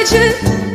acı.